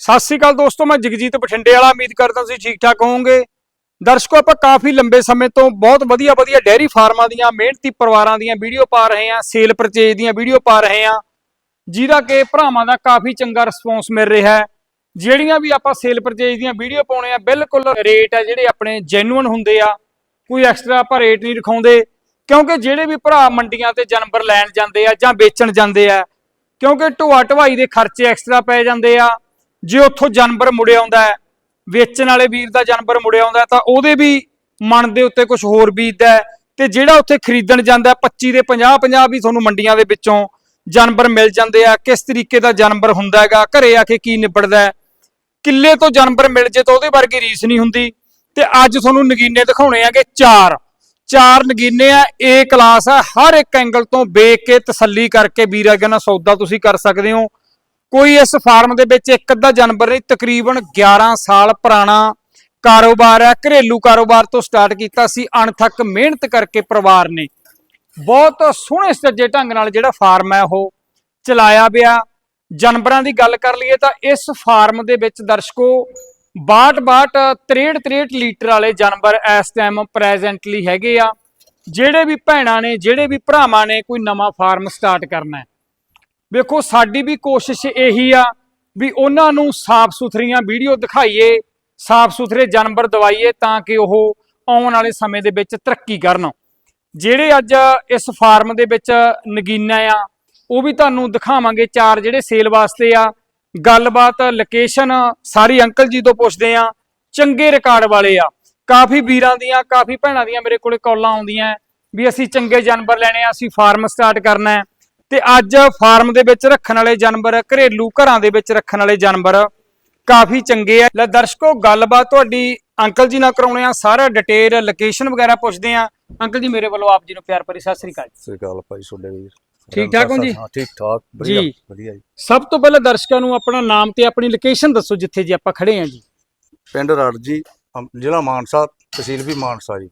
ਸਤਿ ਸ੍ਰੀ ਅਕਾਲ ਦੋਸਤੋ, ਮੈਂ ਜਗਜੀਤ ਬਠਿੰਡੇ ਵਾਲਾ। ਉਮੀਦ ਕਰਦਾ ਤੁਸੀਂ ਠੀਕ ਠਾਕ ਹੋਵੋਗੇ। ਦਰਸ਼ਕੋ, ਆਪਾਂ ਕਾਫੀ ਲੰਬੇ ਸਮੇਂ ਤੋਂ ਬਹੁਤ ਵਧੀਆ ਵਧੀਆ ਡੈਰੀ ਫਾਰਮਾਂ ਦੀਆਂ, ਮਿਹਨਤੀ ਪਰਿਵਾਰਾਂ ਦੀਆਂ ਵੀਡੀਓ ਪਾ ਰਹੇ ਹਾਂ, ਸੇਲ ਪਰਚੇਜ ਦੀਆਂ ਵੀਡੀਓ ਪਾ ਰਹੇ ਹਾਂ, ਜਿਹਦਾ ਕਿ ਭਰਾਵਾਂ ਦਾ ਕਾਫੀ ਚੰਗਾ ਰਿਸਪੌਂਸ ਮਿਲ ਰਿਹਾ ਹੈ। ਜਿਹੜੀਆਂ ਵੀ ਆਪਾਂ ਸੇਲ ਪਰਚੇਜ ਦੀਆਂ ਵੀਡੀਓ ਪਾਉਣੇ ਆ, ਬਿਲਕੁਲ ਰੇਟ ਆ ਜਿਹੜੇ ਆਪਣੇ ਜੈਨੂਇਨ ਹੁੰਦੇ ਆ, ਕੋਈ ਐਕਸਟਰਾ ਆਪਾਂ ਰੇਟ ਨਹੀਂ ਰਖਾਉਂਦੇ, ਕਿਉਂਕਿ ਜਿਹੜੇ ਵੀ ਭਰਾ ਮੰਡੀਆਂ ਤੇ ਜਾਨਵਰ ਲੈਣ ਜਾਂਦੇ ਆ ਜਾਂ ਵੇਚਣ ਜਾਂਦੇ ਆ, ਕਿਉਂਕਿ ਢੋਆ ਢਵਾਈ ਦੇ ਖਰਚੇ ਐਕਸਟਰਾ ਪੈ ਜਾਂਦੇ ਆ ਜੇ ਉੱਥੋਂ ਜਾਨਵਰ ਮੁੜਿਆ ਆਉਂਦਾ ਹੈ ਵੇਚਣ ਵਾਲੇ ਵੀਰ ਦਾ ਜਾਨਵਰ ਮੁੜਿਆ ਆਉਂਦਾ ਤਾਂ ਉਹਦੇ ਵੀ ਮਨ ਦੇ ਉੱਤੇ ਕੁਝ ਹੋਰ ਬੀਤਦਾ ਹੈ ਤੇ ਜਿਹੜਾ ਉੱਥੇ ਖਰੀਦਣ ਜਾਂਦਾ ਹੈ, 25 ਦੇ 50 50 ਵੀ ਤੁਹਾਨੂੰ ਮੰਡੀਆਂ ਦੇ ਵਿੱਚੋਂ ਜਾਨਵਰ ਮਿਲ ਜਾਂਦੇ ਆ। ਕਿਸ ਤਰੀਕੇ ਦਾ ਜਾਨਵਰ ਹੁੰਦਾ ਹੈਗਾ ਘਰੇ ਆ ਕੇ ਕੀ ਨਿਬੜਦਾ ਕਿੱਲੇ ਤੋਂ ਜਾਨਵਰ ਮਿਲ ਜੇ ਤਾਂ ਉਹਦੇ ਵਰਗੀ ਰੀਸ ਨਹੀਂ ਹੁੰਦੀ। ਤੇ ਅੱਜ ਤੁਹਾਨੂੰ ਨਗੀਨੇ ਦਿਖਾਉਣੇ ਆਗੇ ਚਾਰ। ਚਾਰ ਨਗੀਨੇ ਆ ਏ ਕਲਾਸ ਆ ਹਰ ਇੱਕ ਐਂਗਲ ਤੋਂ ਵੇਖ ਕੇ ਤਸੱਲੀ ਕਰਕੇ ਵੀਰ ਨਾਲ ਸੌਦਾ ਤੁਸੀਂ ਕਰ ਸਕਦੇ ਹੋ। ਕੋਈ ਇਸ ਫਾਰਮ ਦੇ ਵਿੱਚ ਇੱਕ ਅੱਧਾ ਜਾਨਵਰ ਨਹੀਂ, ਤਕਰੀਬਨ 11 ਸਾਲ ਪੁਰਾਣਾ ਕਾਰੋਬਾਰ ਹੈ। ਘਰੇਲੂ ਕਾਰੋਬਾਰ ਤੋਂ ਸਟਾਰਟ ਕੀਤਾ ਸੀ, ਅਣਥੱਕ ਮਿਹਨਤ ਕਰਕੇ ਪਰਿਵਾਰ ਨੇ। ਬਹੁਤ ਸੋਹਣੇ ਸੱਜੇ ਢੰਗ ਨਾਲ ਜਿਹੜਾ ਫਾਰਮ ਹੈ, ਉਹ ਚਲਾਇਆ ਪਿਆ। ਜਾਨਵਰਾਂ ਦੀ ਗੱਲ ਕਰ ਲਈਏ ਤਾਂ ਇਸ ਫਾਰਮ ਦੇ ਵਿੱਚ ਦਰਸ਼ਕੋ 62 62 63 63 ਲੀਟਰ ਵਾਲੇ ਜਾਨਵਰ ਇਸ ਟਾਈਮ ਪ੍ਰੈਜ਼ੈਂਟਲੀ ਹੈਗੇ ਆ। ਜਿਹੜੇ ਵੀ ਭੈਣਾਂ ਨੇ, ਜਿਹੜੇ ਵੀ ਭਰਾਵਾਂ ਨੇ, ਕੋਈ ਨਵਾਂ ਫਾਰਮ ਸਟਾਰਟ ਕਰਨਾ ਹੈ। ਵੇਖੋ, ਸਾਡੀ ਵੀ ਕੋਸ਼ਿਸ਼ ਇਹੀ ਆ ਵੀ ਉਹਨਾਂ ਨੂੰ ਸਾਫ਼ ਸੁਥਰੀਆਂ ਵੀਡੀਓ ਦਿਖਾਈਏ ਸਾਫ਼ ਸੁਥਰੇ ਜਾਨਵਰ ਦਵਾਈਏ ਤਾਂ ਕਿ ਉਹ ਆਉਣ ਵਾਲੇ ਸਮੇਂ ਦੇ ਵਿੱਚ ਤਰੱਕੀ ਕਰਨ। ਜਿਹੜੇ ਅੱਜ ਇਸ ਫਾਰਮ ਦੇ ਵਿੱਚ ਨਗੀਨਾ ਆ, ਉਹ ਵੀ ਤੁਹਾਨੂੰ ਦਿਖਾਵਾਂਗੇ ਚਾਰ ਜਿਹੜੇ ਸੇਲ ਵਾਸਤੇ ਆ। ਗੱਲਬਾਤ ਲੋਕੇਸ਼ਨ ਸਾਰੀ ਅੰਕਲ ਜੀ ਤੋਂ ਪੁੱਛਦੇ ਆ, ਚੰਗੇ ਰਿਕਾਰਡ ਵਾਲੇ ਆ। ਕਾਫੀ ਵੀਰਾਂ ਦੀਆਂ, ਕਾਫੀ ਭੈਣਾਂ ਦੀਆਂ ਮੇਰੇ ਕੋਲੇ ਕਾਲਾਂ ਆਉਂਦੀਆਂ, ਵੀ ਅਸੀਂ ਚੰਗੇ ਜਾਨਵਰ ਲੈਣੇ ਆ, ਅਸੀਂ ਫਾਰਮ ਸਟਾਰਟ ਕਰਨਾ ਹੈ। ਤੇ ਅੱਜ ਫਾਰਮ ਦੇ ਵਿੱਚ ਰੱਖਣ ਵਾਲੇ ਜਾਨਵਰ ਘਰੇਲੂ ਘਰਾਂ ਦੇ ਵਿੱਚ ਰੱਖਣ ਵਾਲੇ ਜਾਨਵਰ ਕਾਫੀ ਚੰਗੇ ਆ। ਲੈ ਦਰਸ਼ਕੋ ਗੱਲਬਾਤ ਤੁਹਾਡੀ ਅੰਕਲ ਜੀ ਨਾਲ ਕਰਾਉਣੇ ਆ। ਸਾਰਾ ਡਿਟੇਲ ਲੋਕੇਸ਼ਨ ਵਗੈਰਾ ਪੁੱਛਦੇ ਆ। ਅੰਕਲ ਜੀ ਮੇਰੇ ਵੱਲੋਂ ਆਪ ਜੀ ਨੂੰ ਪਿਆਰ ਭਰੀ ਸਤਿ ਸ੍ਰੀ ਅਕਾਲ ਸ੍ਰੀ ਅਕਾਲ ਭਾਈ ਛੋਡੇ ਵੀਰ ਠੀਕ ਠਾਕ ਹੋ ਜੀ? ਹਾਂ ਠੀਕ ਠਾਕ ਵਧੀਆ। ਵਧੀਆ ਜੀ। ਸਭ ਤੋਂ ਪਹਿਲਾਂ ਦਰਸ਼ਕਾਂ ਨੂੰ ਆਪਣਾ ਨਾਮ ਤੇ ਆਪਣੀ ਲੋਕੇਸ਼ਨ ਦੱਸੋ ਜਿੱਥੇ ਜੀ ਆਪਾਂ ਖੜੇ ਆ ਜੀ। ਪਿੰਡ ਰੜ ਜੀ ਜ਼ਿਲ੍ਹਾ ਮਾਨਸਾ ਤਹਿਸੀਲ ਵੀ ਮਾਨਸਾ ਜੀ।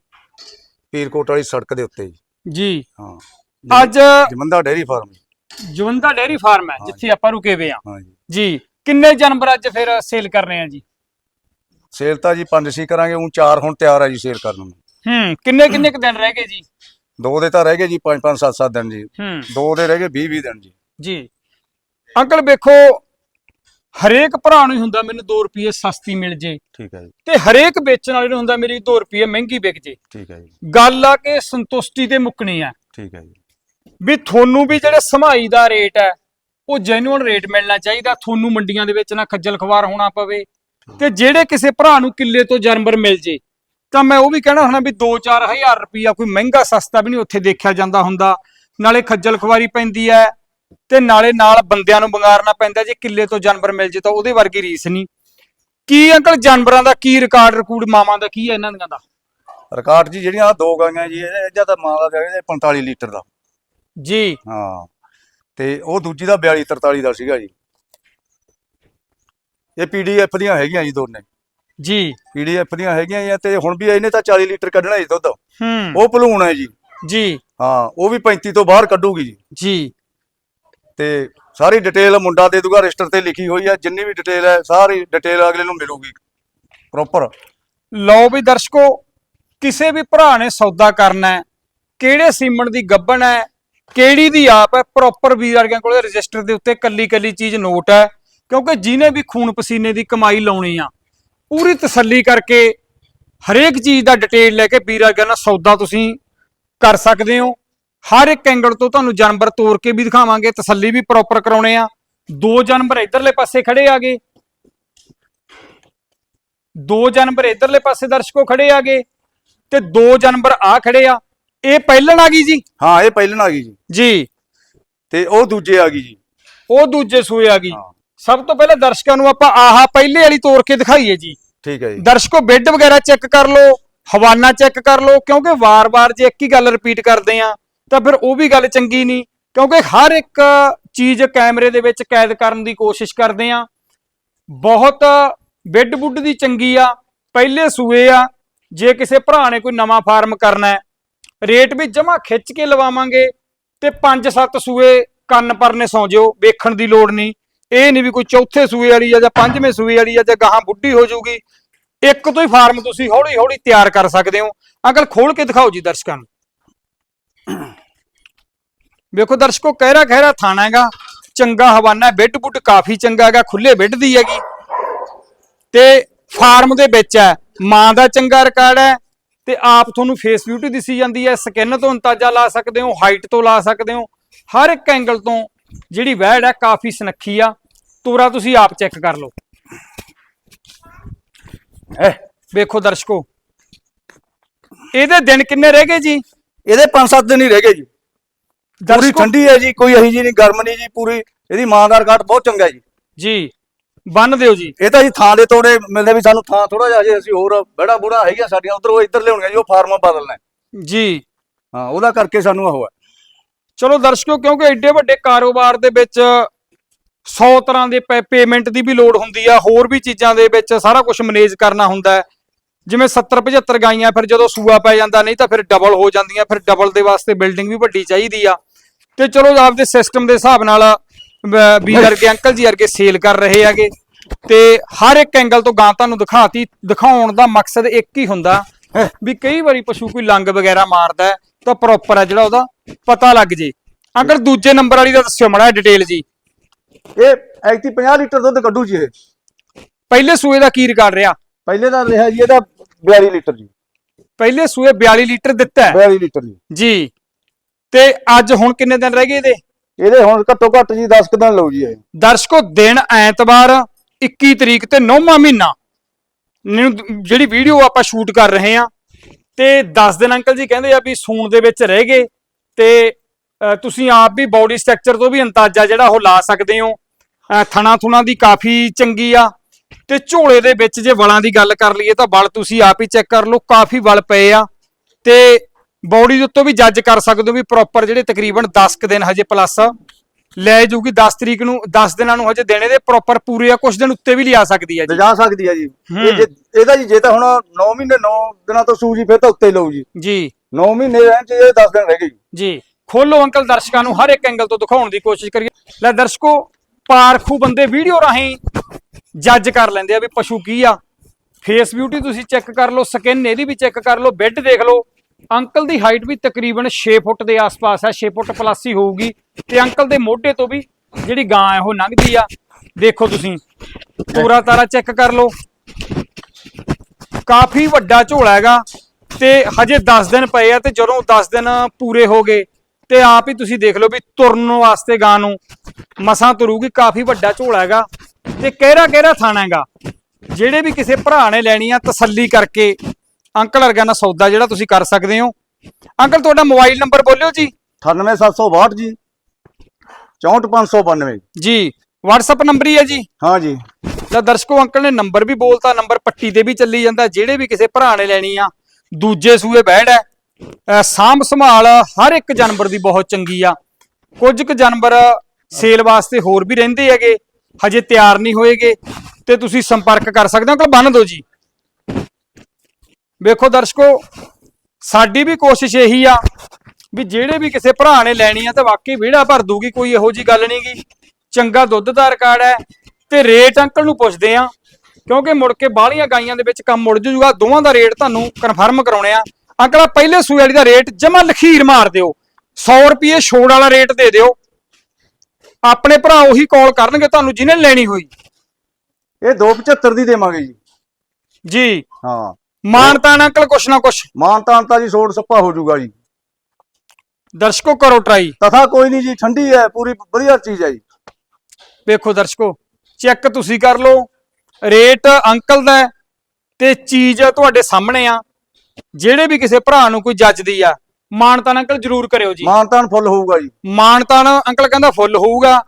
ਪੀਰਕੋਟ ਵਾਲੀ ਸੜਕ ਦੇ ਉੱਤੇ ਜੀ। ਜੀ। ਹਾਂ। ਅੱਜ ਜਮੰਦਾ dairy farm Jawanda dairy farm ਹੈ ਜਿੱਥੇ ਆਪਾਂ ਰੁਕੇ ਹੋਏ ਆ ਜੀ। ਕਿੰਨੇ ਜਾਨਵਰ ਅੱਜ ਫਿਰ ਸੇਲ ਕਰਨੇ ਆ ਜੀ? ਸੇਲ ਤਾਂ ਜੀ ਪੰਜ ਛੇ ਕਰਾਂਗੇ ਉਹ ਚਾਰ ਹੁਣ ਤਿਆਰ ਆ ਜੀ ਸੇਲ ਕਰਨ ਨੂੰ। ਹੂੰ ਕਿੰਨੇ ਕਿੰਨੇ ਕੁ ਦਿਨ ਰਹਿ ਗਏ ਜੀ? ਦੋ ਦੇ ਤਾਂ ਰਹਿ ਗਏ ਜੀ ਪੰਜ ਪੰਜ ਸੱਤ ਸੱਤ ਦਿਨ ਜੀ। ਹੂੰ। ਦੋ ਦੇ ਰਹਿ ਗਏ 20 20 ਦਿਨ ਜੀ। ਜੀ। ਅੰਕਲ ਵੇਖੋ ਹਰੇਕ ਭਰਾ ਨੂੰ ਹੁੰਦਾ ਮੈਨੂੰ 2 ਰੁਪਏ ਸਸਤੀ ਮਿਲ ਜੇ। ਠੀਕ ਹੈ ਜੀ। ਤੇ ਹਰੇਕ ਵੇਚਣ ਵਾਲੇ ਨੂੰ ਹੁੰਦਾ ਮੇਰੀ 2 ਰੁਪਏ ਮਹਿੰਗੀ ਵਿਕ ਜੇ। ਠੀਕ ਹੈ ਜੀ। ਗੱਲ ਆ ਕਿ ਸੰਤੁਸ਼ਟੀ ਤੇ ਮੁੱਕਣੀ ਆ। ਠੀਕ ਹੈ ਜੀ। ਵੀ ਤੁਹਾਨੂੰ ਵੀ ਜਿਹੜੇ ਸਮਾਈ ਦਾ ਰੇਟ ਹੈ, ਉਹ ਜੈਨੂਅਲ ਰੇਟ ਮਿਲਣਾ ਚਾਹੀਦਾ, ਤੁਹਾਨੂੰ ਮੰਡੀਆਂ ਦੇ ਵਿੱਚ ਨਾ ਖੱਜਲ ਖਵਾਰ ਹੋਣਾ ਪਵੇ ਤੇ ਜਿਹੜੇ ਕਿਸੇ ਭਰਾ ਨੂੰ ਕਿੱਲੇ ਤੋਂ ਜਾਨਵਰ ਮਿਲ ਜੇ, ਤਾਂ ਮੈਂ ਉਹ ਵੀ ਕਹਿਣਾ ਹੁੰਦਾ ਵੀ 2-4000 ਰੁਪਈਆ ਕੋਈ ਮਹਿੰਗਾ ਸਸਤਾ ਵੀ ਨਹੀਂ ਉੱਥੇ ਦੇਖਿਆ ਜਾਂਦਾ ਹੁੰਦਾ, ਨਾਲੇ ਖੱਜਲ ਖਵਾਰੀ ਪੈਂਦੀ ਹੈ ਤੇ ਨਾਲੇ ਨਾਲ ਬੰਦਿਆਂ ਨੂੰ ਬੰਗਾਰਨਾ ਪੈਂਦਾ, ਜੇ ਕਿੱਲੇ ਤੋਂ ਜਾਨਵਰ ਮਿਲ ਜੇ ਤਾਂ ਉਹਦੇ ਵਰਗੀ ਰੀਸ ਨਹੀਂ। ਕੀ ਅੰਕਲ ਜਾਨਵਰਾਂ ਦਾ ਕੀ ਰਿਕਾਰਡ ਰਿਕੂਡ ਮਾਵਾਂ ਦਾ ਕੀ ਹੈ ਇਹਨਾਂ ਦੀਆਂ ਦਾ? ਰਿਕਾਰਡ ਜੀ ਜਿਹੜੀਆਂ ਆਹ ਦੋ ਗਾਈਆਂ ਜੀ ਇਹਦਾ ਤਾਂ ਮਾਂ ਦਾ ਹੈਗਾ 45 ਲੀਟਰ ਦਾ। ਜੀ। ਹਾਂ। ਤੇ ਉਹ ਦੂਜੀ ਦਾ 42 43 ਦਾ ਸੀਗਾ ਜੀ। ਇਹ ਪੀਡੀਐਫ ਦੀਆਂ ਹੈਗੀਆਂ ਜੀ ਦੋਨੇ। ਜੀ। ਪੀਡੀਐਫ ਦੀਆਂ ਹੈਗੀਆਂ ਜੀ ਤੇ ਹੁਣ ਵੀ ਇਹਨੇ ਤਾਂ 40 ਲੀਟਰ ਕੱਢਣਾ ਜੀ ਦੁੱਧ। ਹੂੰ। ਉਹ ਭਲੂਣ ਹੈ ਜੀ। ਜੀ। ਹਾਂ ਉਹ ਵੀ 35 ਤੋਂ ਬਾਹਰ ਕੱਢੂਗੀ ਜੀ। ਜੀ। ਤੇ ਸਾਰੀ ਡਿਟੇਲ ਮੁੰਡਾ ਦੇ ਦੂਗਾ ਰਜਿਸਟਰ ਤੇ ਲਿਖੀ ਹੋਈ ਹੈ ਜਿੰਨੀ ਵੀ ਡਿਟੇਲ ਹੈ ਸਾਰੀ ਡਿਟੇਲ ਅਗਲੇ ਨੂੰ ਮਿਲੂਗੀ ਪ੍ਰੋਪਰ। ਲਓ ਵੀ ਦਰਸ਼ਕੋ ਕਿਸੇ ਵੀ ਭਰਾ ਨੇ ਸੌਦਾ ਕਰਨਾ ਹੈ ਕਿਹੜੇ ਸੀਮਨ ਦੀ ਗੱਬਣ ਹੈ ਕਿਹੜੀ ਦੀ ਆਪ ਹੈ? ਪ੍ਰੋਪਰ ਵੀਰ ਵਰਗਿਆਂ ਕੋਲੇ ਰਜਿਸਟਰ ਦੇ ਉੱਤੇ ਕੱਲੀ ਕੱਲੀ ਚੀਜ਼ ਨੋਟ ਹੈ। ਕਿਉਂਕਿ ਜਿਹਨੇ ਵੀ ਖੂਨ ਪਸੀਨੇ ਦੀ ਕਮਾਈ ਲਾਉਣੀ ਆ, ਪੂਰੀ ਤਸੱਲੀ ਕਰਕੇ ਹਰੇਕ ਚੀਜ਼ ਦਾ ਡਿਟੇਲ ਲੈ ਕੇ ਵੀਰ ਵਰਗਿਆਂ ਨਾਲ ਸੌਦਾ ਤੁਸੀਂ ਕਰ ਸਕਦੇ ਹੋ। ਹਰ ਇੱਕ ਐਂਗਲ ਤੋਂ ਤੁਹਾਨੂੰ ਜਾਨਵਰ ਤੋੜ ਕੇ ਵੀ ਦਿਖਾਵਾਂਗੇ, ਤਸੱਲੀ ਵੀ ਪ੍ਰੋਪਰ ਕਰਾਉਣੇ ਆ। ਦੋ ਜਾਨਵਰ ਇਧਰਲੇ ਪਾਸੇ ਖੜੇ ਆ ਗਏ ਦੋ ਜਾਨਵਰ ਇਧਰਲੇ ਪਾਸੇ ਦਰਸ਼ਕੋ ਖੜੇ ਆ ਗਏ ਤੇ ਦੋ ਜਾਨਵਰ ਆ ਖੜੇ ਆ। ਇਹ ਪਹਿਲਣ ਆ ਗਈ ਜੀ? ਹਾਂ ਇਹ ਪਹਿਲਣ ਆ ਗਈ ਜੀ। ਜੀ। ਤੇ ਉਹ ਦੂਜੇ ਆ ਗਈ ਜੀ। ਉਹ ਦੂਜੇ ਸੂਏ ਆ ਗਈ। ਹਾਂ। ਸਭ ਤੋਂ ਪਹਿਲਾਂ ਦਰਸ਼ਕਾਂ ਨੂੰ ਆਪਾਂ ਆਹਾ ਪਹਿਲੇ ਵਾਲੀ ਤੋੜ ਕੇ ਦਿਖਾਈਏ ਜੀ। ਠੀਕ ਹੈ ਜੀ। ਦਰਸ਼ਕੋ ਬੈੱਡ ਵਗੈਰਾ ਚੈੱਕ ਕਰ ਲਓ ਹਵਾਨਾ ਚੈੱਕ ਕਰ ਲਓ ਕਿਉਂਕਿ ਵਾਰ-ਵਾਰ ਜੇ ਇੱਕ ਹੀ ਗੱਲ ਰਿਪੀਟ ਕਰਦੇ ਆ ਤਾਂ ਫਿਰ ਉਹ ਵੀ ਗੱਲ ਚੰਗੀ ਨਹੀਂ। ਕਿਉਂਕਿ ਹਰ ਇੱਕ ਚੀਜ਼ ਕੈਮਰੇ ਦੇ ਵਿੱਚ ਕੈਦ ਕਰਨ ਦੀ ਕੋਸ਼ਿਸ਼ ਕਰਦੇ ਆ ਬਹੁਤ ਬੈੱਡ ਬੁੱਡ ਦੀ ਚੰਗੀ ਆ ਪਹਿਲੇ ਸੂਏ ਆ। ਜੇ ਕਿਸੇ ਭਰਾ ਨੇ ਕੋਈ ਨਵਾਂ ਫਾਰਮ ਕਰਨਾ ਹੈ ਰੇਟ ਵੀ ਜਮਾ ਖਿੱਚ ਕੇ ਲਵਾਵਾਂਗੇ ਤੇ 5-7 ਸੂਏ ਕੰਨ ਪਰਨੇ ਸੌ ਜਿਓ ਵੇਖਣ ਦੀ ਲੋੜ ਨਹੀਂ। ਇਹ ਨਹੀਂ ਵੀ ਕੋਈ ਚੌਥੇ ਸੂਏ ਵਾਲੀ ਆ ਜਾਂ ਪੰਜਵੇਂ ਸੂਏ ਵਾਲੀ ਆ ਜਾਂ ਗਾਹਾਂ ਬੁੱਢੀ ਹੋ ਜਾਊਗੀ ਇੱਕ ਤੋਂ ਹੀ ਫਾਰਮ ਤੁਸੀਂ ਹੌਲੀ ਹੌਲੀ ਤਿਆਰ ਕਰ ਸਕਦੇ ਹੋ। ਅੰਕਲ ਖੋਲ ਕੇ ਦਿਖਾਓ ਜੀ ਦਰਸ਼ਕਾਂ ਨੂੰ। ਵੇਖੋ ਦਰਸ਼ਕੋ ਕਹਿਰਾ ਖਹਿਰਾ ਥਾਣਾ ਹੈਗਾ। ਚੰਗਾ ਹਵਾਨਾ ਹੈ, ਬਿੱਡ ਬੁੱਡ ਕਾਫੀ ਚੰਗਾ ਹੈਗਾ ਖੁੱਲੇ ਬਿੱਡ ਦੀ ਹੈਗੀ। ਤੇ ਫਾਰਮ ਦੇ ਵਿੱਚ ਹੈ ਮਾਂ ਦਾ ਚੰਗਾ ਰਿਕਾਰਡ ਹੈ ਤੇ ਆਪ ਤੁਹਾਨੂੰ ਫੇਸ ਬਿਊਟੀ ਦਿਸੀ ਜਾਂਦੀ ਹੈ ਸਕਿਨ ਤੋਂ ਅੰਦਾਜ਼ਾ ਲਾ ਸਕਦੇ ਹੋ ਹਾਈਟ ਤੋਂ ਲਾ ਸਕਦੇ ਹੋ ਹਰ ਇੱਕ ਐਂਗਲ ਤੋਂ ਜਿਹੜੀ ਵੈੜ ਹੈ ਕਾਫੀ ਸੁਨੱਖੀ ਆ। ਤੋਰਾ ਤੁਸੀਂ ਆਪ ਚੈੱਕ ਕਰ ਲਓ। ਵੇਖੋ ਦਰਸ਼ਕੋ ਇਹਦੇ ਦਿਨ ਕਿੰਨੇ ਰਹਿ ਗਏ ਜੀ? ਇਹਦੇ 5-7 ਦਿਨ ਹੀ ਰਹਿ ਗਏ ਜੀ। ਪੂਰੀ ਠੰਡੀ ਹੈ ਜੀ ਕੋਈ ਅਹੀ ਜੀ ਨਹੀਂ ਗਰਮ ਨਹੀਂ ਜੀ ਪੂਰੀ ਇਹਦੀ ਮਾਂ ਦਾ ਰਿਕਾਰਡ ਬਹੁਤ ਚੰਗਾ ਜੀ। ਜੀ। ਬੰਨ ਦਿਓ ਜੀ। ਇਹ ਤਾਂ ਜੀ ਥਾਂ ਦੇ ਤੋੜੇ ਮਿਲਦੇ ਵੀ ਸਾਨੂੰ ਥਾਂ ਥੋੜਾ ਜਿਹਾ ਜੇ ਅਸੀਂ ਹੋਰ ਬੜਾ ਬੁੜਾ ਹੈਗਾ ਸਾਡੀਆਂ ਉਧਰ ਉਹ ਇੱਧਰ ਲਿਆਉਣੀਆਂ ਜੀ ਉਹ ਫਾਰਮ ਬਦਲਣਾ। ਜੀ। ਹਾਂ ਉਹਦਾ ਕਰਕੇ ਸਾਨੂੰ ਉਹ ਹੈ ਚਲੋ ਦਰਸ਼ਕੋ ਕਿਉਂਕਿ ਐਡੇ ਵੱਡੇ ਕਾਰੋਬਾਰ ਦੇ ਵਿੱਚ 100 ਤਰ੍ਹਾਂ ਦੇ ਪੇਮੈਂਟ ਦੀ ਵੀ ਲੋੜ ਹੁੰਦੀ ਆ ਹੋਰ ਵੀ ਚੀਜ਼ਾਂ ਦੇ ਵਿੱਚ ਸਾਰਾ ਕੁਝ ਮੈਨੇਜ ਕਰਨਾ ਹੁੰਦਾ ਹੈ। ਜਿਵੇਂ 70 75 ਗਾਈਆਂ ਫਿਰ ਜਦੋਂ ਸੂਆ ਪੈ ਜਾਂਦਾ ਨਹੀਂ ਤਾਂ ਫਿਰ ਡਬਲ ਹੋ ਜਾਂਦੀਆਂ ਫਿਰ ਡਬਲ ਦੇ ਵਾਸਤੇ ਬਿਲਡਿੰਗ ਵੀ ਵੱਡੀ ਚਾਹੀਦੀ ਆ। ਤੇ ਚਲੋ ਆਪਦੇ ਸਿਸਟਮ ਦੇ ਹਿਸਾਬ ਨਾਲ ਵੀ ਵਰਗੇ ਅੰਕਲ ਜੀ ਵਰਗੇ ਸੇਲ ਕਰ ਰਹੇ ਹੈਗੇ। ਤੇ ਹਰ ਇੱਕ ਐਂਗਲ ਤੋਂ ਗਾਂ ਤੁਹਾਨੂੰ ਦਿਖਾਤੀ ਦਿਖਾਉਣ ਦਾ ਮਕਸਦ ਇੱਕ ਹੀ ਹੁੰਦਾ ਵੀ ਕਈ ਵਾਰੀ ਪਸ਼ੂ ਕੋਈ ਲੰਗ ਵਗੈਰਾ ਮਾਰਦਾ ਤਾਂ ਪ੍ਰੋਪਰ ਆ ਜਿਹੜਾ ਉਹਦਾ ਪਤਾ ਲੱਗ ਜੇ। ਅੰਕਲ ਦੂਜੇ ਨੰਬਰ ਵਾਲੀ ਦਾ ਦੱਸਿਓ ਮੜਾ ਡਿਟੇਲ ਜੀ। ਇਹ ਐਕਟੀ 50 ਲੀਟਰ ਦੁੱਧ ਕੱਢੂ ਜੀ ਇਹ। ਪਹਿਲੇ ਸੂਏ ਦਾ ਕੀ ਰਿਕਾਰਡ ਰਿਹਾ? ਪਹਿਲੇ ਦਾ ਰਿਹਾ ਜੀ ਇਹਦਾ 42 ਲੀਟਰ ਜੀ। ਪਹਿਲੇ ਸੂਏ 42 ਲੀਟਰ ਦਿੱਤਾ ਹੈ। 42 ਲੀਟਰ ਜੀ। ਜੀ। ਤੇ ਅੱਜ ਹੁਣ ਕਿੰਨੇ ਦਿਨ ਰਹਿ ਗਏ ਇਹਦੇ? ਇਹਦੇ ਹੁਣ ਘੱਟੋ ਘੱਟ ਜੀ 10 ਦਿਨ ਲਊ ਜੀ ਇਹ। ਦਰਸ਼ਕੋ, ਦਿਨ ਐਤਵਾਰ 21 ਤਰੀਕ ਤੇ 9ਵਾਂ ਮਹੀਨਾ। ਨੂੰ ਜਿਹੜੀ ਵੀਡੀਓ ਆਪਾਂ ਸ਼ੂਟ ਕਰ ਰਹੇ ਆ ਤੇ 10 ਦਿਨ ਅੰਕਲ ਜੀ ਕਹਿੰਦੇ ਆ ਵੀ ਸੂਣ ਦੇ ਵਿੱਚ ਰਹਿ ਗਏ, ਤੇ ਤੁਸੀਂ ਆਪ ਵੀ ਬਾਡੀ ਸਟਰਕਚਰ ਤੋਂ ਵੀ ਅੰਦਾਜ਼ਾ ਜਿਹੜਾ ਉਹ ਲਾ ਸਕਦੇ ਹੋ। ਥਣਾ ਥੁਣਾ ਦੀ ਕਾਫੀ ਚੰਗੀ ਆ। ਤੇ ਝੋਲੇ ਦੇ ਵਿੱਚ ਜੇ ਵਲਾਂ ਦੀ ਗੱਲ ਕਰ ਲਈਏ ਤਾਂ ਵਲ ਤੁਸੀਂ ਆਪ ਹੀ ਚੈੱਕ ਕਰ ਲਓ, ਕਾਫੀ ਵਲ ਪਏ ਆ। ਤੇ ਬਾਡੀ ਦੇ ਉੱਤੋਂ ਵੀ ਜੱਜ ਕਰ ਸਕਦੇ ਹੋ ਵੀ ਪ੍ਰੋਪਰ ਜਿਹੜੇ ਤਕਰੀਬਨ 10 ਕੁ ਦਿਨ ਹਜੇ ਪਲੱਸ ਲੈ ਜੂਗੀ 10 ਤਰੀਕ ਨੂੰ 10 ਦਿਨਾਂ ਨੂੰ ਹਜੇ ਦੇਣੇ ਦੇ ਪ੍ਰੋਪਰ ਪੂਰੇ ਆ ਕੁਝ ਦਿਨ ਉੱਤੇ ਵੀ ਲਿਆ ਸਕਦੀ ਹੈ ਜੀ। ਲਿਜਾ ਸਕਦੀ ਹੈ ਜੀ। ਹੂੰ। ਇਹ ਜੇ ਇਹਦਾ ਜੀ ਜੇ ਤਾਂ ਹੁਣ 9 ਮਹੀਨੇ 9 ਦਿਨਾਂ ਤੋਂ ਸੂ ਜੀ ਫਿਰ ਤਾਂ ਉੱਤੇ ਲਊ ਜੀ। ਜੀ। 9 ਮਹੀਨੇ ਰਹਿਣ ਚ ਇਹ 10 ਦਿਨ ਰਹਿ ਗਏ ਜੀ। ਖੋਲੋ ਅੰਕਲ ਦਰਸ਼ਕਾਂ ਨੂੰ ਹਰ ਇੱਕ ਐਂਗਲ ਤੋਂ ਦਿਖਾਉਣ ਦੀ ਕੋਸ਼ਿਸ਼ ਕਰੀਏ। ਲੈ ਦਰਸ਼ਕੋ ਪਾਰਖੂ ਬੰਦੇ ਵੀਡੀਓ ਰਾਹੀਂ ਜੱਜ ਕਰ ਲੈਂਦੇ ਆ ਵੀ ਪਸ਼ੂ ਕੀ ਆ। ਫੇਸ ਬਿਊਟੀ ਤੁਸੀਂ ਚੈੱਕ ਕਰ ਲਓ ਸਕਿਨ ਇਹਦੀ ਵੀ ਚੈੱਕ ਕਰ ਲਓ ਬੈੱਡ ਦੇਖ ਲਓ। ਅੰਕਲ ਦੀ ਹਾਈਟ ਵੀ ਤਕਰੀਬਨ 6 ਫੁੱਟ ਦੇ ਆਸ-ਪਾਸ ਹੈ 6 ਫੁੱਟ ਪਲੱਸ ਹੀ ਹੋਊਗੀ। ਤੇ ਅੰਕਲ ਦੇ ਮੋਢੇ ਤੋਂ ਵੀ ਜਿਹੜੀ ਗਾਂ ਹੈ, ਉਹ ਲੰਘਦੀ ਆ। ਦੇਖੋ ਤੁਸੀਂ, ਪੂਰਾ ਤਾਰਾ ਚੈੱਕ ਕਰ ਲਓ। ਕਾਫੀ ਵੱਡਾ ਝੋਲਾ ਹੈਗਾ ਤੇ ਹਜੇ 10 ਦਿਨ ਪਏ ਆ ਤੇ ਜਦੋਂ 10 ਦਿਨ ਪੂਰੇ ਹੋ ਗਏ, ਤੇ ਆਪ ਹੀ ਤੁਸੀਂ ਦੇਖ ਲਓ ਵੀ ਤੁਰਨ ਵਾਸਤੇ ਗਾਂ ਨੂੰ ਮਸਾਂ ਤੁਰੂਗੀ, ਕਾਫੀ ਵੱਡਾ ਝੋਲਾ ਹੈਗਾ। ਤੇ ਕਿਹੜਾ ਕਿਹੜਾ ਥਾਣਾ ਹੈਗਾ, ਜਿਹੜੇ ਵੀ ਕਿਸੇ ਭਰਾ ਨੇ ਲੈਣੀ ਆ ਤਸੱਲੀ ਕਰਕੇ ਅੰਕਲ ਵਰਗਾ ਨਾਲ ਸੌਦਾ ਜਿਹੜਾ ਤੁਸੀਂ ਕਰ ਸਕਦੇ ਹੋ। ਅੰਕਲ ਤੁਹਾਡਾ ਮੋਬਾਈਲ ਨੰਬਰ ਬੋਲਿਓ ਜੀ। 98762 ਜੀ। 64592 ਜੀ WhatsApp ਨੰਬਰ ਹੀ ਹੈ ਜੀ। ਹਾਂ ਜੀ। ਤਾਂ ਦਰਸ਼ਕੋ ਅੰਕਲ ਨੇ ਨੰਬਰ ਵੀ ਬੋਲਤਾ ਨੰਬਰ ਪੱਟੀ ਤੇ ਵੀ ਚੱਲੀ ਜਾਂਦਾ। ਜਿਹੜੇ ਵੀ ਕਿਸੇ ਭਰਾ ਨੇ ਲੈਣੀ ਆ ਦੂਜੇ ਸੂਏ ਬੈੜ ਹੈ ਸਾਂਭ ਸੰਭਾਲ ਹਰ ਇੱਕ ਜਾਨਵਰ ਦੀ ਬਹੁਤ ਚੰਗੀ ਆ। ਕੁਝ ਕੁ ਜਾਨਵਰ ਸੇਲ ਵਾਸਤੇ ਹੋਰ ਵੀ ਰਹਿੰਦੇ ਹੈਗੇ ਹਜੇ ਤਿਆਰ ਨਹੀਂ ਹੋਏਗੇ। ਤੇ ਤੁਸੀਂ ਸੰਪਰਕ ਕਰ ਸਕਦੇ ਹੋ। ਅੰਕਲ ਬੰਨ ਦਿਓ ਜੀ। ਵੇਖੋ ਦਰਸ਼ਕੋ ਸਾਡੀ ਵੀ ਕੋਸ਼ਿਸ਼ ਇਹੀ ਆ ਵੀ ਜਿਹੜੇ ਵੀ ਕਿਸੇ ਭਰਾ ਨੇ ਲੈਣੀ ਆ ਤੇ ਵਾਕਈ ਵਿਹੜਾ ਭਰ ਦੂਗੀ ਕੋਈ ਇਹੋ ਜੀ ਗੱਲ ਨਹੀਂਗੀ ਚੰਗਾ ਦੁੱਧ ਦਾ ਰਿਕਾਰਡ ਹੈ ਤੇ ਰੇਟ ਅੰਕਲ ਨੂੰ ਪੁੱਛਦੇ ਆ ਕਿਉਂਕਿ ਮੁੜ ਕੇ ਬਾਹਲੀਆਂ ਗਾਈਆਂ ਦੇ ਵਿੱਚ ਕੰਮ ਮੁੜ ਜੂਗਾ ਦੋਵਾਂ ਦਾ ਰੇਟ ਤੁਹਾਨੂੰ ਕਨਫਰਮ ਕਰਾਉਣੇ ਆ। ਅੰਕਲ ਆਹ ਪਹਿਲੇ ਸੂਏ ਵਾਲੀ ਦਾ ਰੇਟ ਜਮਾ ਲਖੀਰ ਮਾਰ ਦਿਓ। 100 ਰੁਪਏ ਛੋੜ ਵਾਲਾ ਰੇਟ ਦੇ ਦਿਓ। ਆਪਣੇ ਭਰਾ ਉਹੀ ਕਾਲ ਕਰਨਗੇ ਤੁਹਾਨੂੰ ਜਿਹਨੇ ਲੈਣੀ ਹੋਈ। ਇਹ 275 ਦੀ ਦੇਵਾਂਗੇ ਜੀ। ਜੀ। ਹਾਂ। ਮਾਨਤਾਨ ਅੰਕਲ ਕੁਛ ਨਾ ਕੁਛ। ਮਾਨ ਤਾਨ ਤਾਂ ਜੀ ਸੋੜ ਸੱਪਾ ਹੋ ਜਾਊਗਾ ਜੀ। ਦਰਸ਼ਕੋ ਕਰੋ ਟਰਾਈ ਤਥਾ ਕੋਈ ਨਹੀਂ ਜੀ ਠੰਡੀ ਹੈ ਪੂਰੀ ਵਧੀਆ ਚੀਜ਼ ਹੈ ਜੀ। ਵੇਖੋ ਦਰਸ਼ਕੋ ਚੈੱਕ ਤੁਸੀਂ ਕਰ ਲਓ ਰੇਟ ਅੰਕਲ ਦਾ ਤੇ ਚੀਜ਼ ਤੁਹਾਡੇ ਸਾਹਮਣੇ ਆ। ਜਿਹੜੇ ਵੀ ਕਿਸੇ ਭਰਾ ਨੂੰ ਕੋਈ ਜੱਜਦੀ ਆ ਮਾਨਤਾਨ ਅੰਕਲ ਜਰੂਰ ਕਰਿਓ ਜੀ। ਮਾਨ ਤਾਨ ਫੁੱਲ ਹੋਊਗਾ ਜੀ। ਮਾਨਤਾਨ ਅੰਕਲ ਕਹਿੰਦਾ ਫੁੱਲ ਹੋਊਗਾ।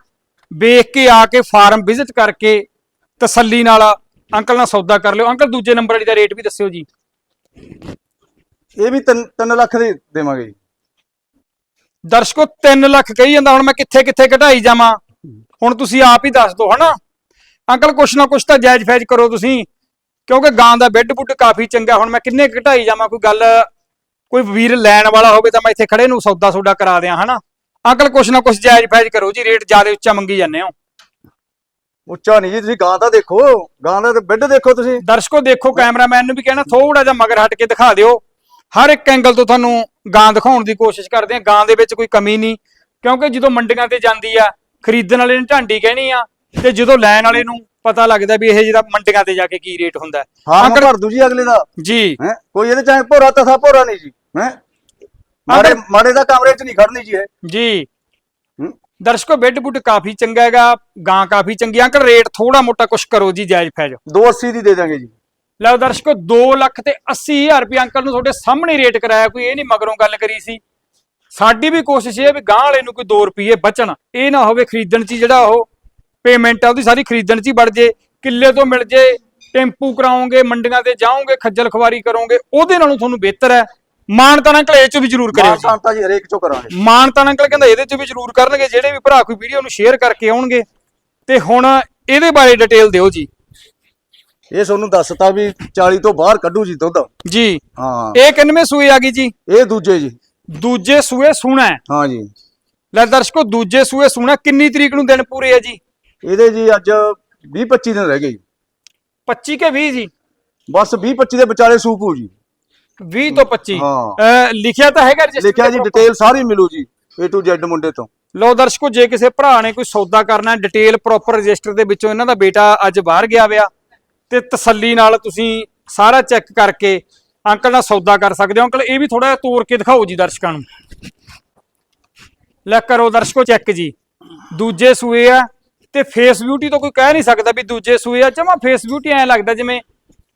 ਵੇਖ ਕੇ ਆ ਕੇ ਫਾਰਮ ਵਿਜ਼ਿਟ ਕਰਕੇ ਤਸੱਲੀ ਨਾਲ ਅੰਕਲ ਨਾਲ ਸੌਦਾ ਕਰ ਲਿਓ। ਅੰਕਲ ਦੂਜੇ ਨੰਬਰ ਵਾਲੀ ਦਾ ਰੇਟ ਵੀ ਦੱਸਿਓ ਜੀ। ਇਹ ਵੀ 3 ਲੱਖ ਦੇ ਦੇਵਾਂਗੇ ਜੀ। ਦਰਸ਼ਕੋ 3 ਲੱਖ ਕਹੀ ਜਾਂਦਾ ਹੁਣ ਮੈਂ ਕਿੱਥੇ ਕਿੱਥੇ ਘਟਾਈ ਜਾਵਾਂ? ਹੁਣ ਤੁਸੀਂ ਆਪ ਹੀ ਦੱਸ ਦਿਓ ਹਨਾ? ਅੰਕਲ ਕੁਛ ਨਾ ਕੁਛ ਤਾਂ ਜਾਇਜ਼ ਫੈਜ ਕਰੋ ਤੁਸੀਂ। ਕਿਉਂਕਿ ਗਾਂ ਦਾ ਬੈੱਡ ਬੁੱਡ ਕਾਫੀ ਚੰਗਾ ਹੁਣ ਮੈਂ ਕਿੰਨੇ ਘਟਾਈ ਜਾਵਾਂ? ਕੋਈ ਗੱਲ ਕੋਈ ਵੀਰ ਲੈਣ ਵਾਲਾ ਹੋਵੇ ਤਾਂ ਮੈਂ ਇੱਥੇ ਖੜੇ ਨੂੰ ਸੌਦਾ ਸੌਦਾ ਕਰਾ ਦਿਆਂ ਹਨਾ? ਅੰਕਲ ਕੁਛ ਨਾ ਕੁਛ ਜਾਇਜ਼ ਫੈਜ ਕਰੋ ਜੀ ਰੇਟ ਜ਼ਿਆਦਾ ਉੱਚਾ ਮੰਗੀ ਜਾਂਦੇ ਹੋ। ਉੱਚਾ ਨਹੀਂ ਜੀ ਤੁਸੀਂ ਗਾਂ ਤਾਂ ਦੇਖੋ ਗਾਂ ਦਾ ਤੇ ਬੈੱਡ ਦੇਖੋ ਤੁਸੀਂ। ਦਰਸ਼ਕੋ ਦੇਖੋ ਕੈਮਰਾਮੈਨ ਨੂੰ ਵੀ ਕਹਿਣਾ ਥੋੜਾ ਜਿਹਾ ਮਗਰ ਹਟ ਕੇ ਦਿਖਾ ਦਿਓ। ਹਰ ਇੱਕ ਐਂਗਲ ਤੋਂ ਤੁਹਾਨੂੰ ਗਾਂ ਦਿਖਾਉਣ ਦੀ ਕੋਸ਼ਿਸ਼ ਕਰਦੇ ਆ ਗਾਂ ਦੇ ਵਿੱਚ ਕੋਈ ਕਮੀ ਨਹੀਂ ਕਿਉਂਕਿ ਜਦੋਂ ਮੰਡੀਆਂ ਤੇ ਜਾਂਦੀ ਆ ਖਰੀਦਣ ਵਾਲੇ ਨੇ ਢਾਂਡੀ ਕਹਿਣੀ ਆ ਤੇ ਜਦੋਂ ਲੈਣ ਵਾਲੇ ਨੂੰ ਪਤਾ ਲੱਗਦਾ ਵੀ ਇਹ ਜਿਹੜਾ ਮੰਡੀਆਂ ਤੇ ਜਾ ਕੇ ਕੀ ਰੇਟ ਹੁੰਦਾ। ਹੈ। ਭਰ ਦੂ ਜੀ ਅਗਲੇ ਦਾ। ਜੀ। ਕੋਈ ਇਹਦੇ ਚਾਹੇ ਭੋਰਾ ਤਸਾ ਭੋਰਾ ਨਹੀਂ ਜੀ। ਹੈ ਮਾੜੇ ਮਾੜੇ ਦਾ ਕਮਰੇ 'ਚ ਨਹੀਂ ਖੜਨੀ ਜੀ ਇਹ। ਜੀ। ਦਰਸ਼ਕੋ ਬੈੱਡ ਬੁੱਡ ਕਾਫੀ ਚੰਗਾ ਹੈਗਾ ਗਾਂ ਕਾਫੀ ਚੰਗੀ। ਅੰਕਲ ਰੇਟ ਥੋੜਾ ਮੋਟਾ ਕੁਛ ਕਰੋ ਜੀ ਜਾਇਜ਼ ਫੈਜ 280 ਦੀ ਦੇ ਦਾਂਗੇ ਜੀ। ਲਓ ਦਰਸ਼ਕੋ 2 ਲੱਖ ਤੇ 80 ਹਜ਼ਾਰ ਰੁਪਏ ਅੰਕਲ ਨੂੰ ਤੁਹਾਡੇ ਸਾਹਮਣੇ ਰੇਟ ਕਰਾਇਆ। ਕੋਈ ਇਹ ਨਹੀਂ ਮਗਰੋਂ ਗੱਲ ਕਰੀ ਸੀ। ਸਾਡੀ ਵੀ ਕੋਸ਼ਿਸ਼ ਇਹ ਹੈ ਵੀ ਗਾਂ ਵਾਲੇ ਨੂੰ ਕੋਈ 2 ਰੁਪਏ ਬਚਣ। ਇਹ ਨਾ ਹੋਵੇ ਖਰੀਦਣ 'ਚ ਜਿਹੜਾ ਉਹ ਪੇਮੈਂਟ ਆ ਉਹਦੀ ਸਾਰੀ ਖਰੀਦਣ 'ਚ ਹੀ ਵੜ ਜੇ। ਕਿੱਲੇ ਤੋਂ ਮਿਲ ਜੇ ਟੈਂਪੂ ਕਰਾਓਗੇ ਮੰਡੀਆਂ ਤੇ ਜਾਓਗੇ ਖੱਜਲ ਖਵਾਰੀ ਕਰੋਗੇ ਉਹਦੇ ਨਾਲੋਂ ਤੁਹਾਨੂੰ ਬਿਹਤਰ ਹੈ। ਮਾਨਤਾਨ ਅੰਕਲ ਇਹ 'ਚ ਵੀ ਜ਼ਰੂਰ ਕਰਿਓ ਮਾਂ ਜੀ ਹਰੇਕ ਚੋਂ ਕਰਾਂਗੇ। ਮਾਨਤਾਨ ਅੰਕਲ ਕਹਿੰਦਾ ਇਹਦੇ 'ਚ ਵੀ ਜ਼ਰੂਰ ਕਰਨਗੇ ਜਿਹੜੇ ਵੀ ਭਰਾ ਕੋਈ ਵੀਡੀਓ ਨੂੰ ਸ਼ੇਅਰ ਕਰਕੇ ਆਉਣਗੇ। ਤੇ ਹੁਣ ਇਹਦੇ ਬਾਰੇ ਡਿਟੇਲ ਦਿਓ ਜੀ। ਇਹ ਤੁਹਾਨੂੰ ਦੱਸਤਾ ਵੀ 40 ਤੋਂ ਬਾਹਰ ਕੱਢੂ ਜੀ ਦੁੱਧ। ਜੀ। ਹਾਂ। ਇਹ ਕਿੰਨਵੇਂ ਸੂਏ ਆ ਗਈ ਜੀ? ਇਹ ਦੂਜੇ ਜੀ। ਦੂਜੇ ਸੂਏ ਸੁਣਾ ਹੈ। ਹਾਂ ਜੀ। ਲੈ ਦਰਸ਼ਕੋ ਦੂਜੇ ਸੂਏ ਸੁਣਾ ਕਿੰਨੀ ਤਰੀਕ ਨੂੰ ਦਿਨ ਪੂਰੇ ਆ ਜੀ? ਇਹਦੇ ਜੀ ਅੱਜ 20 25 ਦਿਨ ਰਹਿ ਗਏ ਜੀ। 25 ਕੇ 20 ਜੀ? ਬਸ 20 25 ਦੇ ਵਿਚਾਲੇ ਸੂਪੂ ਜੀ। 20 ਤੋਂ 25 ਹਾਂ। ਲਿਖਿਆ ਤਾਂ ਹੈਗਾ ਰਜਿਸਟਰ ਲਿਖਿਆ ਜੀ ਡਿਟੇਲ ਸਾਰੀ ਮਿਲੂ ਜੀ A to Z ਮੁੰਡੇ ਤੋਂ। ਲੋ ਦਰਸ਼ਕੋ ਜੇ ਕਿਸੇ ਭਰਾ ਨੇ ਕੋਈ ਸੌਦਾ ਕਰਨਾ ਡਿਟੇਲ ਪ੍ਰੋਪਰ ਰਜਿਸਟਰ ਦੇ ਵਿੱਚੋਂ ਇਹਨਾਂ ਦਾ ਬੇਟਾ ਅੱਜ ਬਾਹਰ ਗਿਆ ਵਿਆ ਤੇ ਤਸੱਲੀ ਨਾਲ ਤੁਸੀਂ ਸਾਰਾ ਚੈੱਕ ਕਰਕੇ ਅੰਕਲ ਨਾਲ ਸੌਦਾ ਕਰ ਸਕਦੇ ਹੋ। ਅੰਕਲ ਇਹ ਵੀ ਥੋੜਾ ਜਿਹਾ ਤੋੜ ਕੇ ਦਿਖਾਓ ਜੀ ਦਰਸ਼ਕਾਂ ਨੂੰ। ਲੈ ਕਰੋ ਦਰਸ਼ਕੋ ਚੈੱਕ ਜੀ। ਦੂਜੇ ਸੂਏ ਆ ਤੇ ਫੇਸ ਬਿਊਟੀ ਤੋਂ ਕੋਈ ਕਹਿ ਨਹੀਂ ਸਕਦਾ ਵੀ ਦੂਜੇ ਸੂਏ ਆ। ਜਮਾ ਫੇਸ ਬਿਊਟੀ ਐ ਲੱਗਦਾ ਜਿਵੇਂ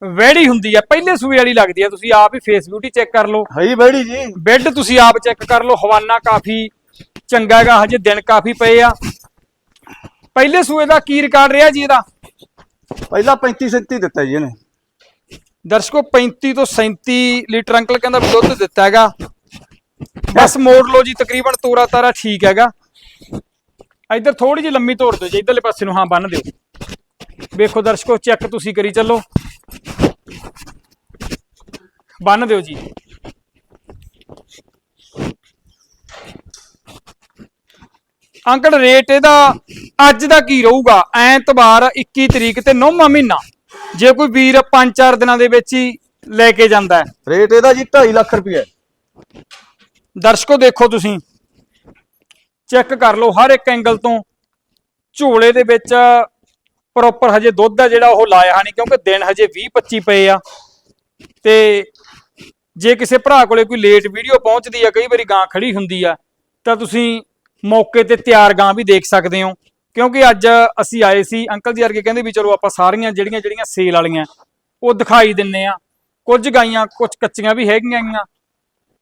ਵੈੜੀ ਹੁੰਦੀ ਆ ਪਹਿਲੇ ਸੂਏ ਵਾਲੀ ਲੱਗਦੀ ਆ ਤੁਸੀਂ ਆਪ ਹੀ ਫੇਸ ਬਿਊਟੀ ਚੈੱਕ ਕਰ ਲਓ। ਹੈ ਹੀ ਬੈੜੀ ਜੀ। ਬੈੱਡ ਤੁਸੀਂ ਆਪ ਚੈੱਕ ਕਰ ਲਓ ਹਵਾਨਾ ਕਾਫੀ ਚੰਗਾ ਹੈਗਾ ਹਜੇ ਦਿਨ ਕਾਫੀ ਪਏ ਆ। ਪਹਿਲੇ ਸੂਏ ਦਾ ਕੀ ਰਿਕਾਰਡ ਰਿਹਾ ਜੀ ਇਹਦਾ? ਪਹਿਲਾਂ 35 37 ਦਿੱਤਾ ਜੀ ਇਹਨੇ। ਦਰਸ਼ਕੋ 35 ਤੋਂ 37 ਲੀਟਰ ਅੰਕਲ ਕਹਿੰਦਾ ਵੀ ਦੁੱਧ ਦਿੱਤਾ ਹੈਗਾ। ਬਸ ਮੋੜ ਲਓ ਜੀ ਤਕਰੀਬਨ ਤੋਰਾ ਤਾਰਾ ਠੀਕ ਹੈਗਾ। ਇੱਧਰ ਥੋੜੀ ਜਿਹੀ ਲੰਮੀ ਤੋੜ ਦਿਓ ਜੀ ਇੱਧਰਲੇ ਪਾਸੇ ਨੂੰ ਹਾਂ ਬੰਨ ਦਿਓ। ਵੇਖੋ ਦਰਸ਼ਕੋ ਚੈੱਕ ਤੁਸੀਂ ਕਰੀ ਚੱਲੋ। ਬੰਨ ਦਿਓ ਜੀ। ਅੰਕਲ ਰੇਟ ਇਹਦਾ ਅੱਜ ਦਾ ਕੀ ਰਹੂਗਾ? ਐਤਵਾਰ 21 ਤਰੀਕ ਤੇ 9ਵਾਂ ਮਹੀਨਾ। ਜੇ ਕੋਈ ਵੀਰ 5-4 ਦਿਨਾਂ ਦੇ ਵਿੱਚ ਹੀ ਲੈ ਕੇ ਜਾਂਦਾ ਹੈ। ਰੇਟ ਇਹਦਾ ਜੀ 2.5 ਲੱਖ ਰੁਪਏ ਦਰਸ਼ਕੋ ਦੇਖੋ ਤੁਸੀਂ। ਚੈੱਕ ਕਰ ਲਓ ਹਰ ਇੱਕ ਐਂਗਲ ਤੋਂ ਝੋਲੇ ਦੇ ਵਿੱਚ ਪ੍ਰੋਪਰ ਹਜੇ ਦੁੱਧ ਆ ਜਿਹੜਾ ਉਹ ਲਾਇਆ ਨਹੀਂ ਕਿਉਂਕਿ ਦਿਨ ਹਜੇ 20 25 ਪਏ ਆ। ਤੇ ਜੇ ਕਿਸੇ ਭਰਾ ਕੋਲੇ ਕੋਈ ਲੇਟ ਵੀਡੀਓ ਪਹੁੰਚਦੀ ਆ ਕਈ ਵਾਰੀ ਗਾਂ ਖੜੀ ਹੁੰਦੀ ਆ ਤਾਂ ਤੁਸੀਂ ਮੌਕੇ ਤੇ ਤਿਆਰ ਗਾਂ ਵੀ ਦੇਖ ਸਕਦੇ ਹੋ। ਕਿਉਂਕਿ ਅੱਜ ਅਸੀਂ ਆਏ ਸੀ ਅੰਕਲ ਜੀ ਵਰਗੇ ਕਹਿੰਦੇ ਵੀ ਚਲੋ ਆਪਾਂ ਸਾਰੀਆਂ ਜਿਹੜੀਆਂ ਜਿਹੜੀਆਂ ਸੇਲ ਵਾਲੀਆਂ ਉਹ ਦਿਖਾਈ ਦਿੰਨੇ ਆ। ਕੁਝ ਗਾਈਆਂ ਕੁਝ ਕੱਚੀਆਂ ਵੀ ਹੈਗੀਆਂ ਗੀਆਂ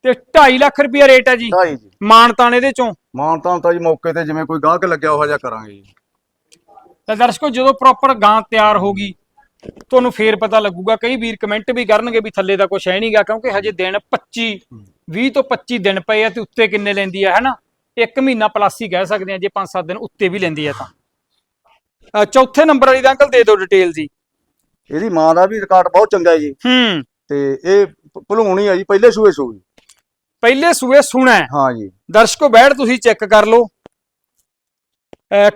ਤੇ 2.5 ਲੱਖ ਰੁਪਿਆ ਰੇਟ ਹੈ ਜੀ 2.5 ਜੀ। ਮਾਨਤਾਨ ਇਹਦੇ ਚੋਂ। ਮਾਨਤਾਨ ਤਾਂ ਜੀ ਮੌਕੇ ਤੇ ਜਿਵੇਂ ਕੋਈ ਗਾਹਕ ਲੱਗਿਆ ਉਹ ਜਿਹਾ ਕਰਾਂਗੇ ਜੀ। ਤਾਂ ਦਰਸ਼ਕੋ ਜਦੋਂ ਪ੍ਰੋਪਰ ਗਾਂ ਤਿਆਰ ਹੋਗੀ ਤੁਹਾਨੂੰ ਫੇਰ ਪਤਾ ਲੱਗੂਗਾ ਕਈ ਵੀਰ ਕਮੈਂਟ ਵੀ ਕਰਨਗੇ ਵੀ ਥੱਲੇ ਦਾ ਕੁਝ ਹੈ ਨਹੀਂਗਾ ਕਿਉਂਕਿ ਹਜੇ ਦਿਨ 25 20 ਤੋਂ 25 ਦਿਨ ਪਏ ਆ ਤੇ ਉੱਤੇ ਕਿੰਨੇ ਲੈਂਦੀ ਆ ਹੈਨਾ? ਇੱਕ ਮਹੀਨਾ ਪਲੱਸ ਹੀ ਕਹਿ ਸਕਦੇ ਆ ਜੇ 5-7 ਦਿਨ ਉੱਤੇ ਵੀ ਲੈਂਦੀ ਆ ਤਾਂ। ਚੌਥੇ ਨੰਬਰ ਵਾਲੀ ਦਾ ਅੰਕਲ ਦੇ ਦਿਓ ਡਿਟੇਲ ਜੀ। ਇਹਦੀ ਮਾਂ ਦਾ ਵੀ ਰਿਕਾਰਡ ਬਹੁਤ ਚੰਗਾ ਹੈ ਜੀ। ਹੂੰ। ਤੇ ਇਹ ਭਲੂਣੀ ਆ ਜੀ ਪਹਿਲੇ ਸੂਏ ਸੂਈ ਪਹਿਲੇ ਸੂਏ ਸੁਣਾ। ਹੈ। ਹਾਂ ਜੀ। ਦਰਸ਼ਕੋ ਬੈਠ ਤੁਸੀਂ ਚੈੱਕ ਕਰ ਲਓ।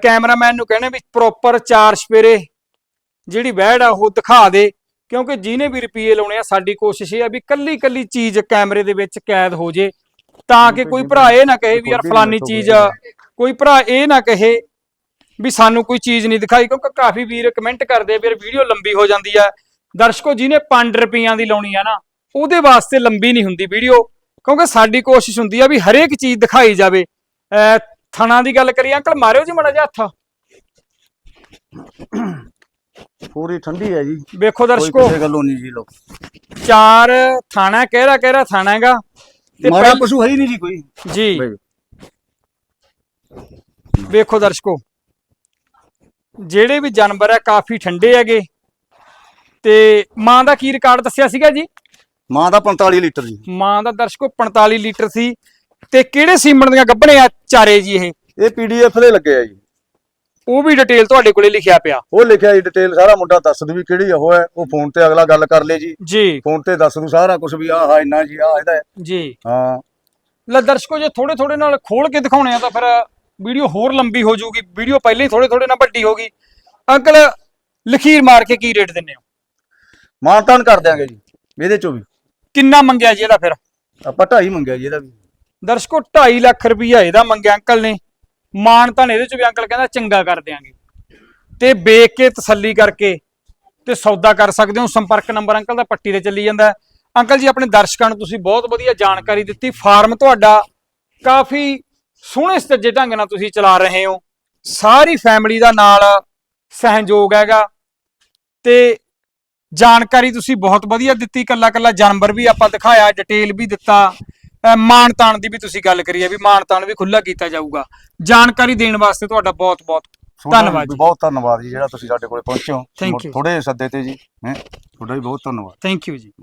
ਕੈਮਰਾਮੈਨ ਨੂੰ ਕਹਿੰਦੇ ਵੀ ਪ੍ਰੋਪਰ ਚਾਰ ਸਪੇਰੇ ਜਿਹੜੀ ਬੈੜ ਆ ਉਹ ਦਿਖਾ ਦੇ ਕਿਉਂਕਿ ਜਿਹਨੇ ਵੀ ਰੁਪਏ ਲਾਉਣੇ ਆ ਸਾਡੀ ਕੋਸ਼ਿਸ਼ ਇਹ ਆ ਵੀ ਕੱਲੀ ਕੱਲੀ ਚੀਜ਼ ਕੈਮਰੇ ਦੇ ਵਿੱਚ ਕੈਦ ਹੋ ਜੇ ਤਾਂ ਕਿ ਕੋਈ ਭਰਾ ਇਹ ਨਾ ਕਹੇ ਵੀ ਯਾਰ ਫਲਾਨੀ ਚੀਜ਼ ਕੋਈ ਭਰਾ ਇਹ ਨਾ ਕਹੇ ਵੀ ਸਾਨੂੰ ਕੋਈ ਚੀਜ਼ ਨਹੀਂ ਦਿਖਾਈ ਕਿਉਂਕਿ ਕਾਫੀ ਵੀਰ ਕਮੈਂਟ ਕਰਦੇ ਫਿਰ ਵੀਡੀਓ ਲੰਬੀ ਹੋ ਜਾਂਦੀ ਆ। ਦਰਸ਼ਕੋ ਜਿਹਨੇ 5 ਰੁਪਈਆਂ ਦੀ ਲਾਉਣੀ ਆ ਨਾ ਉਹਦੇ ਵਾਸਤੇ ਲੰਬੀ ਨਹੀਂ ਹੁੰਦੀ ਵੀਡੀਓ ਕਿਉਂਕਿ ਸਾਡੀ ਕੋਸ਼ਿਸ਼ ਹੁੰਦੀ ਆ ਵੀ ਹਰੇਕ ਚੀਜ਼ ਦਿਖਾਈ ਜਾਵੇ। ਥਣਾ ਦੀ ਗੱਲ ਕਰੀਏ ਅੰਕਲ ਮਾਰਿਓ ਜੀ ਮੜਾ ਜਿਹਾ ਹੱਥ। ਪੂਰੀ ਠੰਡੀ ਹੈ ਜੀ। ਵੇਖੋ ਦਰਸ਼ਕੋ। ਕਿਸੇ ਗੱਲੋਂ ਨਹੀਂ ਜੀ ਲੋਕ। ਚਾਰ ਥਾਣਾ ਕਿਹੜਾ ਕਿਹੜਾ ਥਾਣਾ ਹੈਗਾ? ਤੇ ਮਾੜਾ ਪਸ਼ੂ ਹੈ ਹੀ ਨਹੀਂ ਜੀ ਕੋਈ। ਜੀ। ਵੇਖੋ ਦਰਸ਼ਕੋ ਜਿਹੜੇ ਵੀ ਜਾਨਵਰ ਹੈ ਕਾਫੀ ਠੰਡੇ ਹੈਗੇ। ਤੇ ਮਾਂ ਦਾ ਕੀ ਰਿਕਾਰਡ ਦੱਸਿਆ ਸੀਗਾ ਜੀ? ਮਾਂ ਦਾ 45 ਲੀਟਰ ਜੀ। ਮਾਂ ਦਾ ਦਰਸ਼ਕੋ 45 ਲੀਟਰ ਸੀ। ਤੇ ਕਿਹੜੇ ਸੀਮਨ ਦੀਆਂ ਗੱਭਣੇ ਆ ਚਾਰੇ ਜੀ ਇਹ? ਇਹ ਪੀਡੀਐਫ ਦੇ ਲੱਗੇ ਆ ਜੀ। ਉਹ ਵੀ ਡਿਟੇਲ ਤੁਹਾਡੇ ਕੋਲੇ ਲਿਖਿਆ ਪਿਆ। ਉਹ ਲਿਖਿਆ ਜੀ ਡਿਟੇਲ ਸਾਰਾ ਮੁੰਡਾ ਦੱਸ ਦੂ ਵੀ ਕਿਹੜੀ ਉਹ ਹੈ ਉਹ ਫੋਨ ਤੇ ਅਗਲਾ ਗੱਲ ਕਰ ਲੇ ਜੀ। ਜੀ। ਫੋਨ ਤੇ ਦੱਸ ਦੂ ਸਾਰਾ ਕੁਝ ਵੀ ਆਹ ਇੰਨਾ ਜੀ ਆਹ ਇਹਦਾ ਹੈ। ਜੀ। ਹਾਂ। ਲੈ ਦਰਸ਼ਕੋ ਜੇ ਥੋੜੇ ਥੋੜੇ ਨਾਲ ਖੋਲ ਕੇ ਦਿਖਾਉਣੇ ਆ ਤਾਂ ਫਿਰ ਵੀਡੀਓ ਹੋਰ ਲੰਬੀ ਹੋ ਜਾਊਗੀ। ਵੀਡੀਓ ਪਹਿਲਾਂ ਹੀ ਥੋੜੇ ਥੋੜੇ ਨਾਲ ਵੱਡੀ ਹੋ ਗਈ। ਅੰਕਲ ਲਖੀਰ ਮਾਰ ਕੇ ਕੀ ਰੇਟ ਦਿੰਨੇ ਹੋ? ਮਾਨਤਾਨ ਕਰ ਦਿਆਂਗੇ ਜੀ ਇਹਦੇ ਚੋਂ ਵੀ। ਕਿੰਨਾ ਮੰਗਿਆ ਜੀ ਇਹਦਾ ਫਿਰ? ਆਪਾਂ ਢਾਈ ਮੰਗਿਆ ਜੀ ਇਹਦਾ ਵੀ। ਦਰਸ਼ਕੋ 2.5 ਲੱਖ ਰੁਪਈਆ ਇਹਦਾ ਮੰਗਿਆ ਅੰਕਲ ਨੇ। ਮਾਨ ਤਾਂ ਇਹਦੇ ਚ ਵੀ, ਅੰਕਲ ਕਹਿੰਦਾ ਚੰਗਾ ਕਰ ਦਿਆਂਗੇ। ਤੇ ਵੇਖ ਕੇ ਤਸੱਲੀ ਕਰਕੇ ਤੇ ਸੌਦਾ ਕਰ ਸਕਦੇ ਹੋ। ਸੰਪਰਕ ਨੰਬਰ ਅੰਕਲ ਦਾ ਪੱਟੀ ਤੇ ਚੱਲੀ ਜਾਂਦਾ। ਅੰਕਲ ਜੀ, ਆਪਣੇ ਦਰਸ਼ਕਾਂ ਨੂੰ ਤੁਸੀਂ ਬਹੁਤ ਵਧੀਆ ਜਾਣਕਾਰੀ ਦਿੱਤੀ। ਫਾਰਮ ਤੁਹਾਡਾ ਕਾਫੀ ਸੋਹਣੇ ਸੱਜੇ ਢੰਗ ਨਾਲ ਤੁਸੀਂ ਚਲਾ ਰਹੇ ਹੋ। ਸਾਰੀ ਫੈਮਿਲੀ ਦਾ ਨਾਲ ਸਹਿਯੋਗ ਹੈਗਾ। ਤੇ ਜਾਣਕਾਰੀ ਤੁਸੀਂ ਬਹੁਤ ਵਧੀਆ ਦਿੱਤੀ। ਕੱਲਾ ਕੱਲਾ ਜਾਨਵਰ ਵੀ ਆਪਾਂ ਦਿਖਾਇਆ ਡਿਟੇਲ ਵੀ ਦਿੱਤਾ। ਮਾਣ ਤਾਣ ਦੀ ਵੀ ਤੁਸੀਂ ਗੱਲ ਕਰੀ ਹੈ ਵੀ ਮਾਣ ਤਾਣ ਵੀ ਖੁੱਲਾ ਕੀਤਾ ਜਾਊਗਾ। ਜਾਣਕਾਰੀ ਦੇਣ ਵਾਸਤੇ ਤੁਹਾਡਾ ਬਹੁਤ ਬਹੁਤ ਤੁਹਾਡਾ ਧੰਨਵਾਦ ਵੀ ਜੀ। ਬਹੁਤ ਧੰਨਵਾਦ ਜੀ ਜਿਹੜਾ ਤੁਸੀਂ ਸਾਡੇ ਕੋਲੇ ਪਹੁੰਚੇ ਹੋ। Thank you. ਥੋੜੇ ਸੱਦੇ ਤੇ ਜੀ ਹੈ। ਤੁਹਾਡਾ ਵੀ ਬਹੁਤ ਧੰਨਵਾਦ। ਥੈਂਕ ਯੂ ਜੀ।